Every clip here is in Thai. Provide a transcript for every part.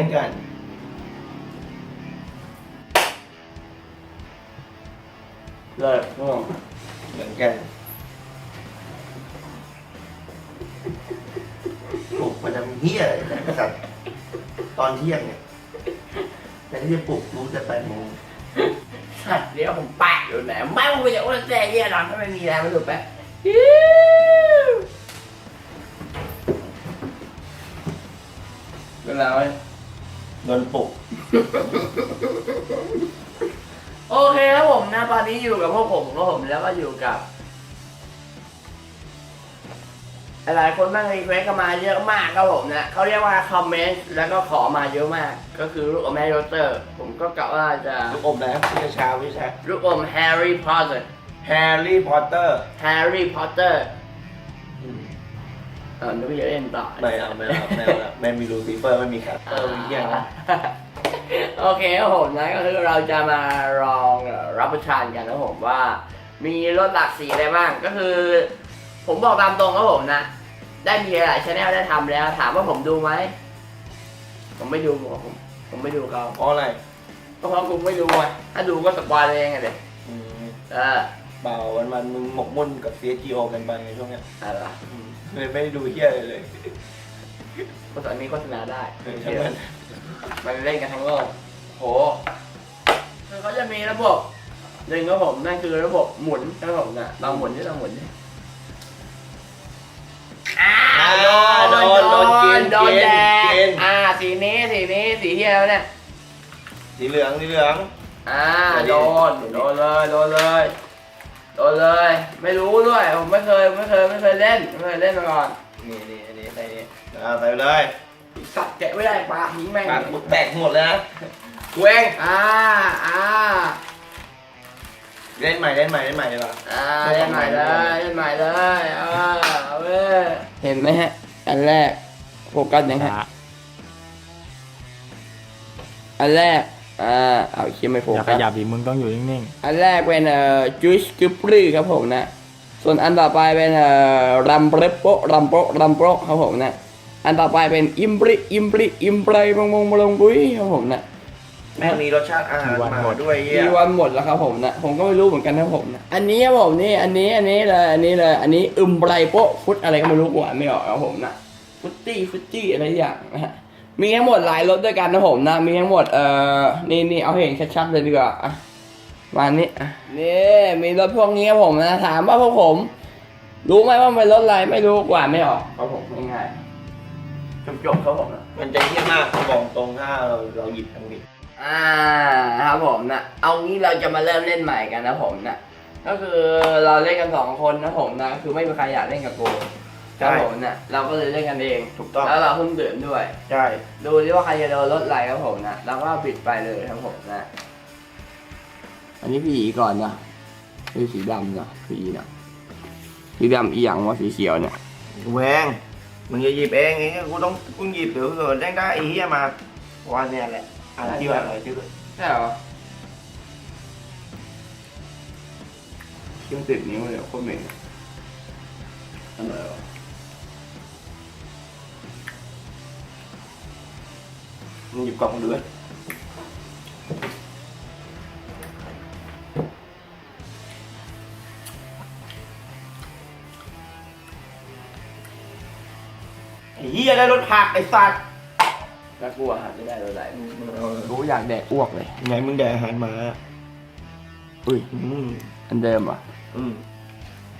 อนกัน เลิกง่วงเหมือนกันปลุกมันจะเฮี้ยอะไรนะครับตอนเที่ยงเนี่ยแต่ที่จะปลุกรู้จะแปดโมงสัตว์เดี๋ยวผมแปะอยู่ไหนไม่ผมจะอ้วนแซ่เยี่ยหรอกถ้าไม่มีแรงไม่ถูกแปะเป็นไรวะโดนปลุก โอเคครับผมนะตอนนี้อยู่กับพวกผมก็ผมแล้วก็อยู่กับ หลายคนบ้างรีเควสก็มาเยอะมากครับผมนะเขาเรียกว่าคอมเมนต์แล้วก็ขอมาเยอะมาก ก็คือลูกอมแฮร์รี่พอตเตอร์ ผมก็กะว่าจะลูกอมนะพี่ชาพี่ชาลูกอมแฮร์รี่พอตเตอร์ แฮร์รี่พอตเตอร์ แฮร์รี่พอตเตอร์ เออนึกว่าจะเล่นต่อไม่เอาไม่เอาไม่เอาแล้วไม่มีลูซิเฟอร์ไม่มีแคทเตอร์มีเหี้ยนะโอเคครับผมนะก็คือเราจะมาลองเอ่อรับประทานกันนะครับผมว่า มีรสหลากสีอะไรบ้างก็คือ ผมบอกตามตรงครับผมนะได้มีหลายชแนลได้ทำแล้ว ถามว่าผมดูไหมผมไม่ดูผม ผมไม่ดูเขาเพราะอะไรก็เพราะกูไม่ดูไงถ้าดูก็สปอยเลยเองไงเด็อืมเออเปล่าวันวันๆมึงหมกมุ่นกับ CSGO กันไปในช่วงเนี้ยอะไรวะอืม เลยไม่ได้ดูเฮี้ยอะไรเลยโฆษณามีโฆษณาได้เออช่างมันมันเล่นกันทั้งโลกโหคือเขาจะมีระบบหนึ่งครับผมนั่นคือระบบหมุนครับผมนะเราหมุนที่เราหมุนดิอ่าอ่าโดนโดนโดนกินโดนแดกิงนอ่าสีนี้สีนี้สีที่แล้วเนี่ยสีเหลืองสีเหลืองอ่าโดโดนนดิโดนเลยโดนเลย โดนเลย ไม่รู้ด้วยผมไม่เคยไม่เคยไม่เคยเล่นไม่เคยเล่นมาก่อนนี่นี่อันนี้ใส่นี่อ่าใส่ไปเลยสัตว์แกะไม่ได้ปลาทิ้งแม่งปากมึกแตกหมดเลยนะเว้งอ่าอ่าเล่นใหม่เล่นใหม่เล่นใหม่ดีกว่าอ่าเล่นใหม่เลยเล่นใหม่เลยอ่าเอาเว้ยเห็นไหมฮะ อันแรกโฟกัสยังฮะอันแรก อ่าเอาคิดไม่โฟอย่าขกัสยับดิมึงต้องอยู่นิ่งอันแรกเป็นเอ่อจุชกึปรีครับผมนะ ส่วนอันต่อไปเป็นเอ่อรัมเปรโปรัมโปรัมโปครับผมนะ อันต่อไปเป็นอิมปริอิมปริอิมปรมงมงมลงปุ้ยครับผมนะ แม่งมีรสชาติอาหารมาด้วยเฮียมีวันหมดแล้วครับผมนะ ผมก็ไม่รู้เหมือนกันครับผมนะอันนี้ครับผมนี่ อันนี้ อันนี้เลย อันนี้เลย อันนี้อึมไบรโปะฟุตอะไรก็ไม่รู้กว่าไม่ออกครับผมนะ ฟุตตี้ ฟุตตี้อะไรอย่างนะฮะ มีทั้งหมดหลายรสด้วยกันนะผมนะ มีทั้งหมดเอ่อนี่นี่เอาให้เห็นชัดๆเลยดีกว่าอะมานี่อะนี่มีรถพวกนี้ครับผมนะถามว่าพวกผม รู้ไหมว่ามันเป็นรถอะไรไม่รู้กว่าไม่ออกครับผมง่ายๆจบๆครับผมนะมันจะเฮี้ยมากบอกตรงถ้าเราเราหยิบทั้งนี้อ่าครับผมนะเอางี้เราจะมาเริ่มเล่นใหม่กันนะผมนะก็คือเราเล่นกันสองคนนะผมนะ คือไม่มีใครอยากเล่นกับกู ครับผมนะเราก็เลยเล่นกันเอง ถูกต้อง แล้วเราเพิ่งตื่นด้วย ใช่ ดูดิว่าใครจะโดนรถไหลครับผมนะเราก็ปิดไปเลยครับผมนะ อันนี้พี่อีก่อนนะนี่สีดำนะพี่อีนะสีดำอีหยังวะสีเขียวเนี่ย แหวงมึงอย่าหยิบเองไอ้กูต้องกูหยิบเดี๋ยวเกิดได้ได้ไอ้เฮี้ยมาว่าเนี่ยแหละอ่านที่ว่าอะไรที่ว่าใช่เหรอยังติดนิ้วเลยโคตรเหม็นอะไรวะ หยิบกล่องดูเลยไอ้เหี้ยได้รถผักไอ้สัตว์แล้วกูอาหารจะได้รถไหลกูอยากแดกอ้วกเลยไงมึงแดกอาหารหมาอุ้ยอืมอันเดิมอะอืม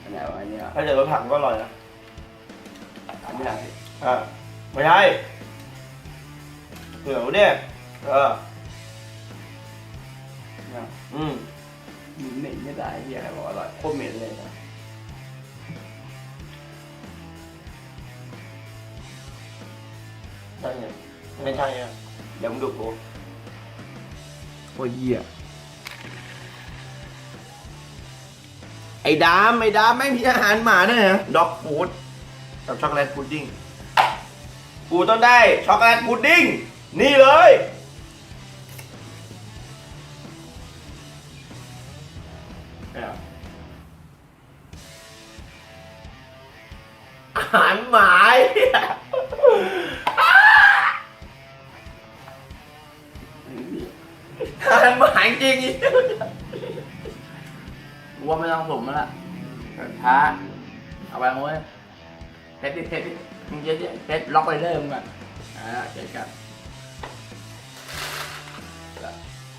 อันไหนวะอันเนี้ยถ้าเจอรถผักก็อร่อยนะอันนี้อะไรอ่าไม่ใช่ เหนียวเนี่ยเออเนี่ยอืมเหม็นไม่ได้เฮียใครบอกอร่อยโคตรเหม็นเลยนะใช่ไงไม่ใช่อะเดี๋ยวมึงดูกูโคตรเหี้ยไอ้ดามไอ้ดามไม่มีอาหารหมาด้วยนะด็อกฟูดกับช็อกโกแลตพุดดิ้งกูต้องได้ช็อกโกแลตพุดดิ้ง นี่เลย อาหารหมาไอ้เหี้ยอาหารหมาจริงกูว่าไม่ต้องผมแล้วล่ะท้าเอาไปโอ้ยเพชรดิเพชรดิมึงเจ๊ดิเพชรล็อกไปเริ่มงก่อนอ่าเจ๊กัน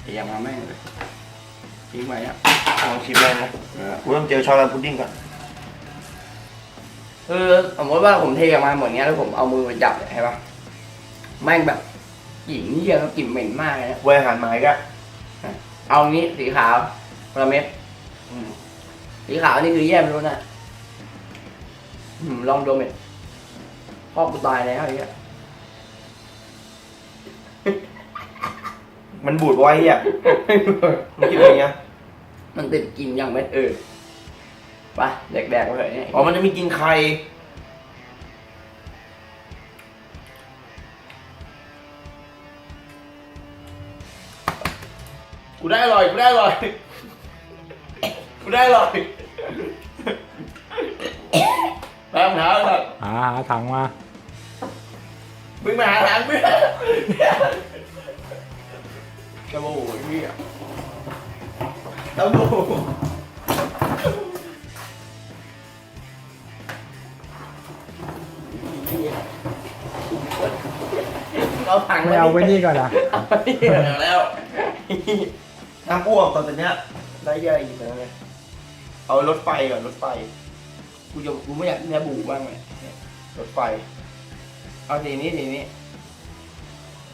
เตียงมาแม่งเลยทิ้งไว้อะลองชิมเลยนะกูต้องเจอช็อกโกแลตพุดดิ้งก่อนคือสมมติว่าผมเทออกมาหมดเงี้ยแล้วผมเอามือไปจับเนี่ยใช่ปะแม่งแบบกลิ่นเยี่ยแล้วกลิ่นเหม็นมากเลยนะเวยอาหารหมาอีก็เอางี้สีขาวประเม็ดสีขาวนี่คือแย่ไม่รู้นะอืมลองดมเลยพ่อกูตายแล้วไอ้เหี้ย มันบูดไว้เฮียมันกินอะไรเงี้ยมันติดกลินอย่างเม็ดเออไปแดกๆไปเลยเนี่ยอ๋อมันจะมีกินไข่กูได้อร่อยกูได้อร่อยกูได้อร่อยแป๊บหาเลยหาหาถังมา มึงมาหาทางเพื่ อนกระโบยพี่อะตะบูเอาถังไม่เอาไว้นี่ก่อนนะเอาไปนี่ก่อนแล้วน้ำอ้วกตอนเนี้ยได้เยอะอีกแล้วไงเอารถไฟก่อนรถไฟ กูจะกูไม่อยากเนื้อบูบ้างเลยรถไฟ เอาสีนี้สีนี้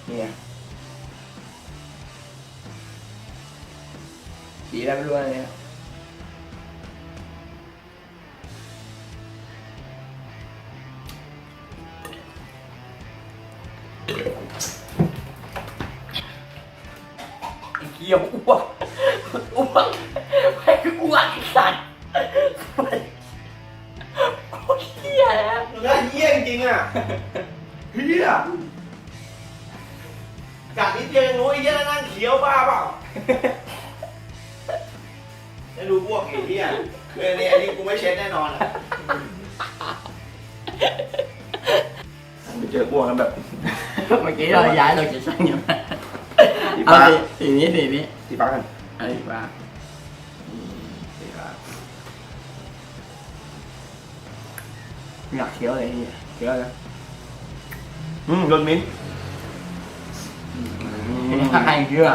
เนี่ย สีอะไรไม่รู้อะไรเนี่ยเกียวอ้วกอ้วกไม่อ้วกไอ้สัตว์โคตรเหี้ยนะมึงก็เยี่ยจริงๆอะเฮียกัดนิดเดียวยังรู้ไอ้เหี้ยนั่งเขียวบ้าเปล่า ได้ดูพวกไอ้เหี้ยคืออันนี้อันนี้กูไม่เช็ดแน่นอนอะไปเจอพวกกันแบบ เมื่อกี้เราย้ายเราจะช่างยังไงสีเอาฟ้า สีสีนี้สีนี้สีฟ้ากันเอะไรบ้าสีฟ้าอยากเคี้ยวเลยเนี่ยเคี้ยวเลยอืมรถมิ้นท์ให้เชื่อ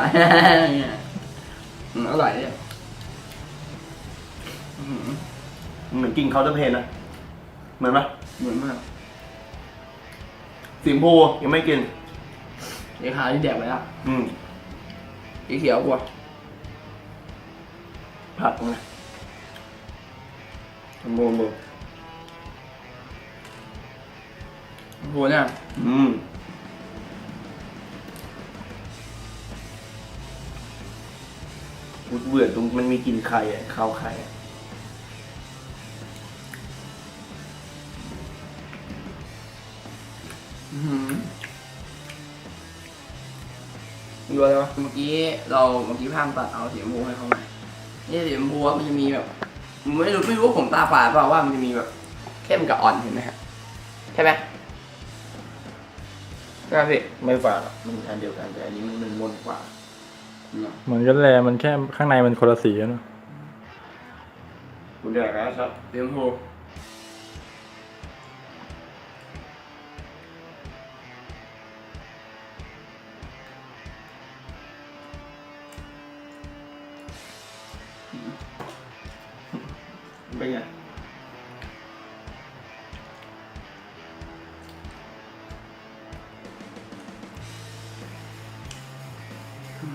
อืมอร่อยเลยอืม เหมือนกินเคาน์เตอร์เพลนนะเหมือนปะเหมือนมากสีชมพูยังไม่กินสีขาวที่แดกไปแล้วอืมสีเขียวกว่าผักนะชมพูชมพูโหเนี่ยอืมกูเบื่อตรงมันมีกลิ่นไข่อะข้าวไข่อะ อืมดูอะไรวะเมื่อกี้เราเมื่อกี้พามตัดเอาสีชมพูให้เขามานี่สีชมพูอะมันจะมีแบบไม่รู้ไม่รู้ว่าผมตาฝาดเปล่าว่ามันจะมีแบบเข้มกับอ่อนเห็นไหมฮะใช่ไหมใช่ไหมพี่ไม่ฝาดหรอกมันอันเดียวกันแต่อันนี้มันมันมนกว่าเหมือนกันแหละมันแค่ข้างในมันคนละสีกันเนอะคุณเดือดแล้วครับสีชมพู เป็นไง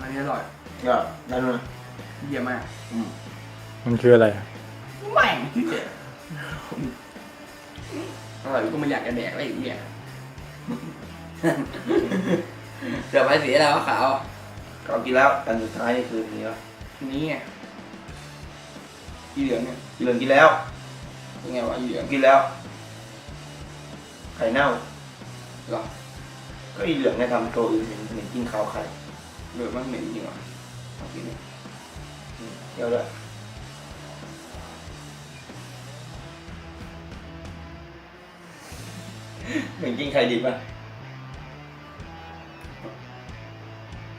อันนี้อร่อยก็ได้เลย เยี่ยมมากอืมมันคืออะไรอะแม่งที่เด็ดอร่อยก็ไม่อยากจะแดกอะไรอีกเนี่ยเดี๋ยวไปสีอะไรวะขาว ก็กินแล้วอันสุดท้ายนี่คืออันนี้แล้วนี่ไง อีเหลืองเนี่ยกินเหลืองกินแล้วยังไงวะอีเหลืองกินแล้ว ไข่เน่าหรอก็อีเหลืองเนี่ยทำตัวอื่นเห็นเห็นกินข้าวไข่เหลืองมันเหม็นจริงเหรอเอากินดิอืมเที่ยวด้วยเหมือนกินไข่ดิบอะ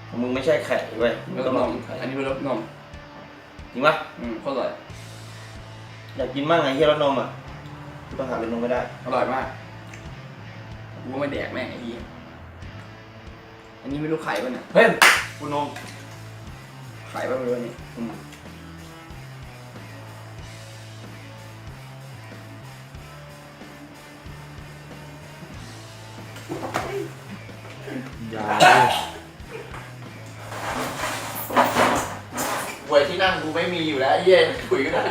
ผมมึงไม่ใช่ไข่เว้ยมึงรต้สองนลองมกินไข่อันนี้เป็นรสนมจริงปะอืมโคตรอร่ อยอยากกินมั่งไงเฮียรสนมอะกูต้องหารสนมไม่ได้ อร่อยมากกูก็ไม่แดกแม่งไอ้เหี้ยอันนี้ไม่รู้ไข่ป่ะเนี่ยเฮ้ยกูนมไข่ป่ะไม่รู้อันนี้อืมยาหวยที่นั่งกูไม่มีอยู่แล้วไอ้เหี้ยคุยกันได้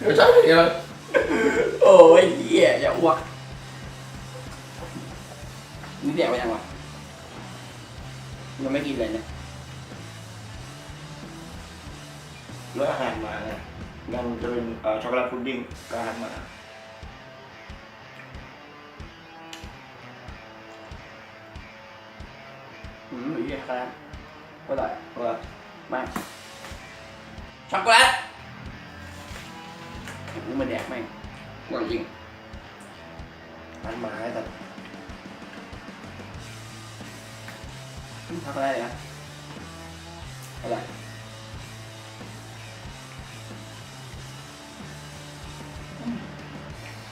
ไม่ใช่เดี๋ยวโอ้ยเหี้ยอย่าอ้วกนี่แดกไปยังวะยังไม่กินเลยเนี่ยรสอาหารหมาไงนั่นจะเป็นเอ่อช็อกโกแลตพุดดิ้งกับอาหารหมาอืมไอ้เหี้ยครับก็อร่อยว่ามาก ช็อกโกแลตโอ้โหมันแดกแม่งอร่อยจริงอาหารหมาไอ้สัตว์ช็อกโกแลตเลยนะอร่อย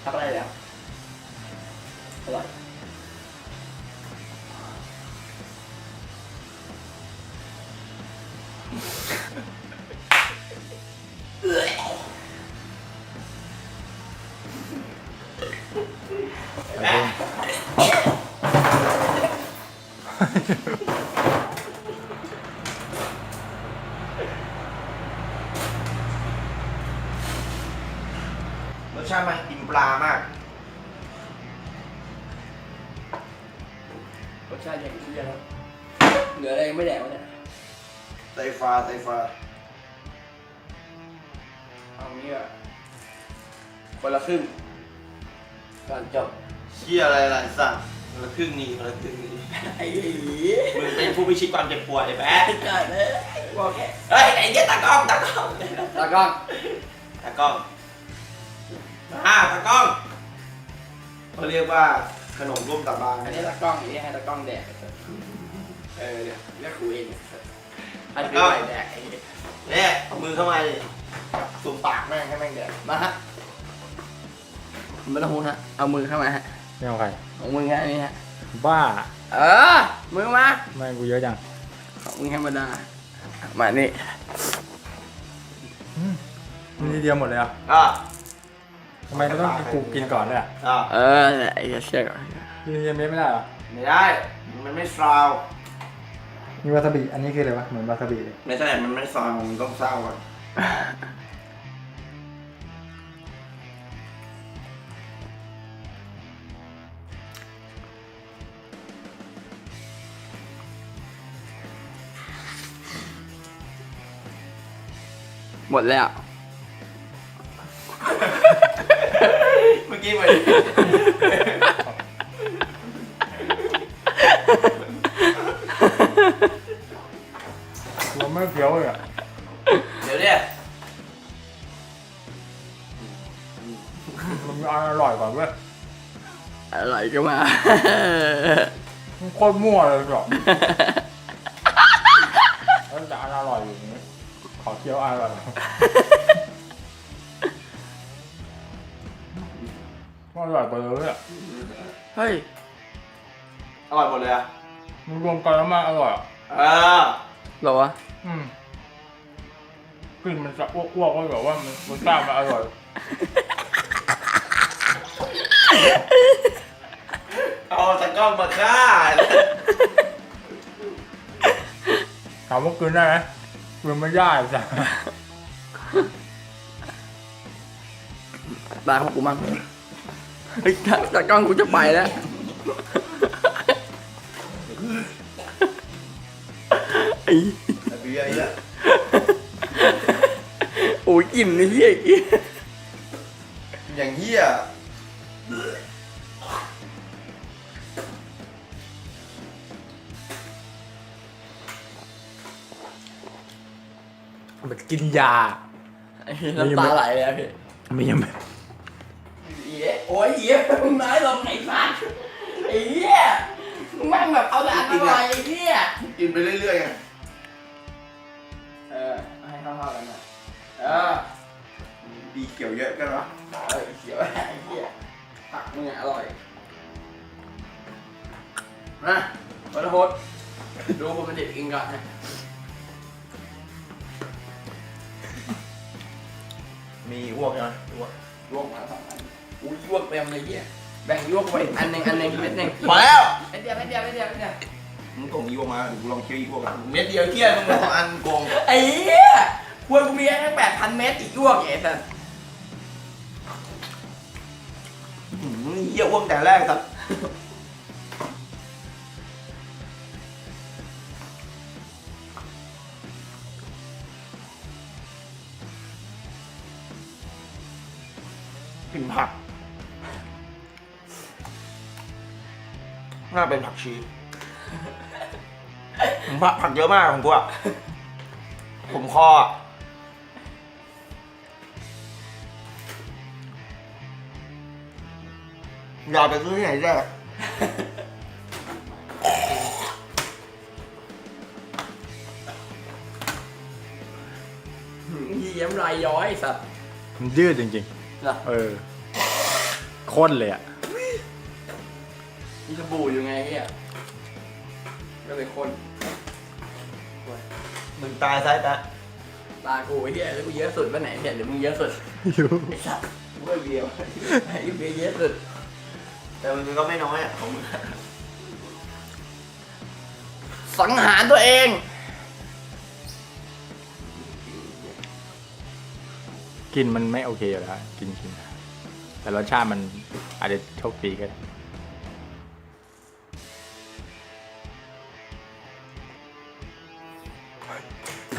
ช็อกโกแลตเลยนะอร่อยาไตฟ้าเอางี้อะคนละครึ่งก่อนจบเชี่ยอะไรล่ะไอ้สัตว์คนละครึ่งนี่คนละครึ่งนี่ไอ้เหี้ยมึงเป็นผู้พิชิตความเจ็บปวดไอ้แบ๊ะได้เลยบอกแค่เฮ้ยไอ้เหี้ยตากล้องตากล้องตากล้องตากล้องอ่าตากล้องเขาเรียกว่าขนมร่วมตาบานอันนี้ตากล้องอันนี้ให้ตากล้องแดกเออเดี๋ยวเรียกครูเอง ให้พี่ใหม่แดกไอ้เหี้ยเนี่ยเอามือเข้ามาดิสุมปากแม่งให้แม่งแดกมาฮะไม่ต้องพูดฮะเอามือเข้ามาฮะไม่เอาใครของมึงฮะอันนี้ฮะบ้าเออมือมาแม่งกูเยอะจังของมึงธรรมดามานี่อืมนี่เดียวหมดเลยอะอะทำไมเราต้องกินกูกินก่อนด้วยอะอะเออไอ้เหี้ยเชื่อก่อนกินเยอะๆไม่ได้เหรอไม่ได้ มันไม่ซาว มีวาซาบิ อันนี้คืออะไรวะ เหมือนวาซาบิเลยไม่ใช่ มันไม่ซาวมันต้องซาวก่อนหมดแล้ว เมื่อกี้ไป ตรมั่วเลยหรอกแล้วจะอร่อยอยู่อย่างนี้ขอเคี้ยวอร่อยอร่อยไปเลยอะเฮ้ย อร่อยหมดเลยอะมันรวมกันแล้วมันอร่อยอะเออเหรอวะ อืมกลิ่นมันจะอ้วกๆก็แบบว่ามันรสชาติมันอร่อย เอาตะกล้องมาฆ่าถามว่ากินได้ไหมกินไม่ได้จ้ะตาของกูมั่งเฮ้ยตากล้องกูจะไปแล้ว ไอ้แต่เบียร์ไอ้เนี่ยโอ้ยกลิ่นไอ้เหี้ยไอ้เหี้ยอย่างเหี้ย มือกินยาน้ำตาไหลเลยพี่ไม่ยังไม่เหี้ยโอ้ยเหี้ยมึงน้อยลงไหนฟัสไอ้เหี้ยมึงแม่งแบบเอาแต่อันราไอ้เหี้ยกินไปเรื่อยๆไงเออให้เข้าๆกันหน่อยเออดีเขียวเยอะกันวะเอเขียวไอ้เหี้ยผักมึงอะอร่อยนะวันโฮดดูผมเป็นเด็กอินก่อน มีอ้วกใช่ไหมอ้วกลวกมาสองอันอุ้ยลวกเต็มเลยเหี้ยแบ่งลวกไว้อันหนึ่งอันหนึ่งเม็ดหนึ่งพอแล้วเม็ดเดียวเม็ดเดียวเม็ดเดียวเม็ดเดียวมึงส่งอีวมากูลองเคี้ยวอีวกันเม็ดเดียวเที่ยมึงสองอันโกงไอ้เหี้ยควรกูมีแค่แปดพันเมตรอีกลวกไอ้สัสหืมเยี่ยอ้วกแต่แรกครับ กลิ่นผัก น่าเป็นผักชีผักผักเยอะมากของกูอะ ผมคออะอยากไปซื้อที่ไหนแรกเยี่ยมลายย้อยไอ้สัสมันยืดจริง เหรอๆเออข้นเลยอะ มีสบู่อยู่ไงเฮียก็เลยคนมึงตายซ้ายตาตากูไอ้เฮียแล้วกูเยอะสุดปะไหนเนี่ยหรือมึงเยอะสุดอยู่ไอ้สัสกูก็เบียวไอ้เบียเยอะสุดแต่มันก็ไม่น้อยอะของมึงสังหารตัวเอง กินมันไม่โอเคอยู่แล้วกินกินแต่รสชาติมันอาจจะโชคดีก็ได้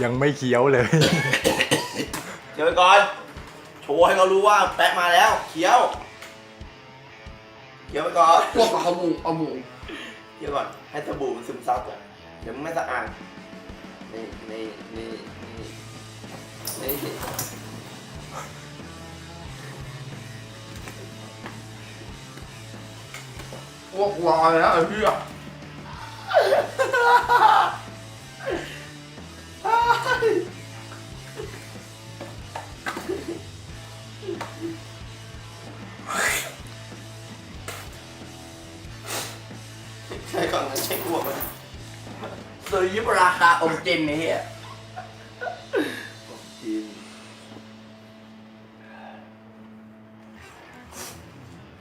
ยังไม่เคี้ยวเลย เดี๋ยวไปก่อน โชว์ให้เขารู้ว่าแปะมาแล้ว เคี้ยวเคี้ยวไปก่อนพวกเอาหมูเอาหมูเคี้ยวก่อน ให้สบู่มันซึมซับก่อนเดี๋ยวมึงไม่สะอาดนี่นี่นี่นี่นี่ พวกวายแล้วไอ้เฮียใช่ก่อนนะใช่อ้วกมันซื้อยิบราคาอมจินไอ้เฮียกิน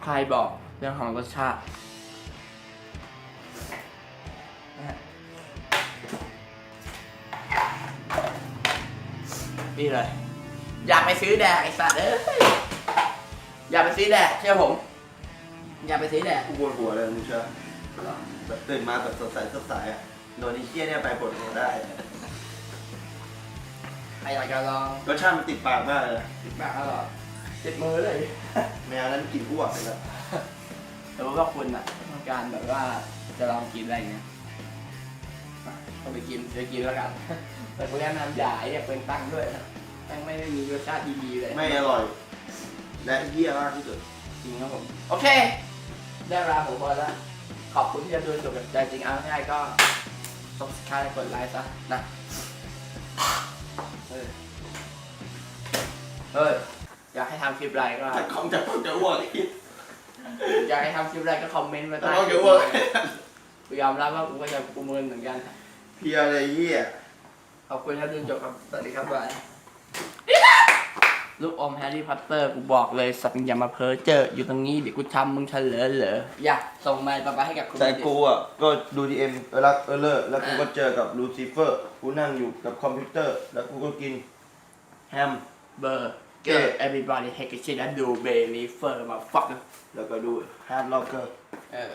ใครบอกเรื่องของรสชาติ นี่เลย อยากไปซื้อแดกไอ้สัตว์เอ้ยอยากไปซื้อแดกเชื่อผม อยากไปซื้อแดกกูปวดหัวเลยมึงเชื่อแบบตื่นมาแบบสดใสสดใสอะโดนไอ้เคี้ยเนี่ยไปปวดหัวได้ใครอยากจะลองรสชาติมันติดปากมากเลยติดปากอร่อยติดมือเลยแมวนั้นกินอ้วกเลยนะแต่ว่าคุณอะต้องการแบบว่าจะลองกินอะไรเงี้ย อะก็ไปกินไปกินแล้วกัน แต่กูแนะนำอย่าไอ้เนี่ยเป็นตั้งด้วยนะแม่งไม่ได้มีรสชาติดีๆเลย ไม่อร่อย และเยี่ยมากที่สุด จริงครับผม โอเค ได้เวลาผมพอแล้ว ขอบคุณที่จะดูจนจบใจจริงเอาง่ายๆก็ subscribe กดไลค์ซะนะ เออเฮ้ยอยากให้ทำคลิปอะไรก็ถ้าคอมจะต้องจะอ้วกอีกอยากให้ทำคลิปอะไรก็คอมเมนต์มาถ้าใต้ต้องจะอ้วก กูยอมรับว่ากูก็จะกูเมินเหมือนกัน เพียอะไรเยี่ยขอบคุณที่ดูจบครับสวัสดีครับบายลูกอมแฮร์รี่พอตเตอร์กูบอกเลยสัตว์อย่ามาเพ้อเจออยู่ตรงนี้เดี๋ยวกูทำมึงเฉลยเหรออยากส่งไมล์ไปให้กับคุณแต่กูอะก็ดูดีเอ็มเอลักเออเลอร์แล้วกูก็เจอกับลูซิเฟอร์กูนั่งอยู่กับคอมพิวเตอร์ แล้วกูก็กินแฮมเบอร์เกอร์ everybody take a shit and do baby fur มา fuck แล้วก็ดูฮาร์ดล็อกเกอร์เออ